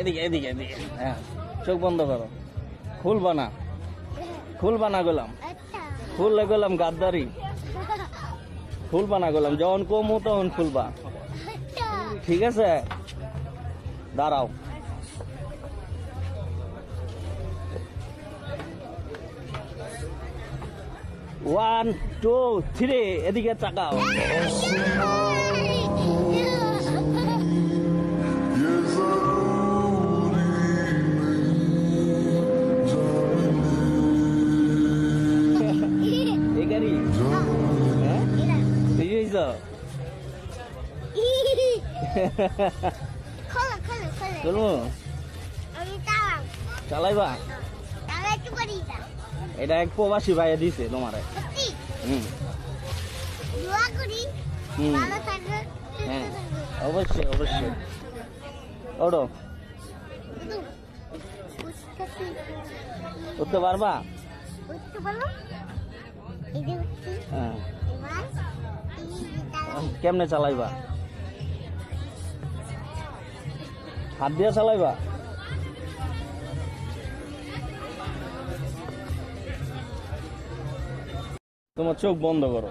এদিকে এদিকে এদিকে। হ্যাঁ চোখ বন্ধ করো। খুলবা না। খুলবা না গেলাম। আচ্ছা। খুললে গেলাম গাদ্দারি। খুলবা না গেলাম যখন কমু তখন খুলবা। আচ্ছা। ঠিক আছে? দাঁড়াও। ওয়ান টু থ্রি এদিকে তাকাও। চলবো চালাইবা? এটা এক প্রবাসী ভাইয়া দিছে তোমারে। হুম। হ্যাঁ। অবশ্যই অবশ্যই। শুধু উঠতে পারবা? হ্যাঁ। কেমনে চালাইবা? হাত দিয়ে চালাইবা? তোমার চোখ বন্ধ করো।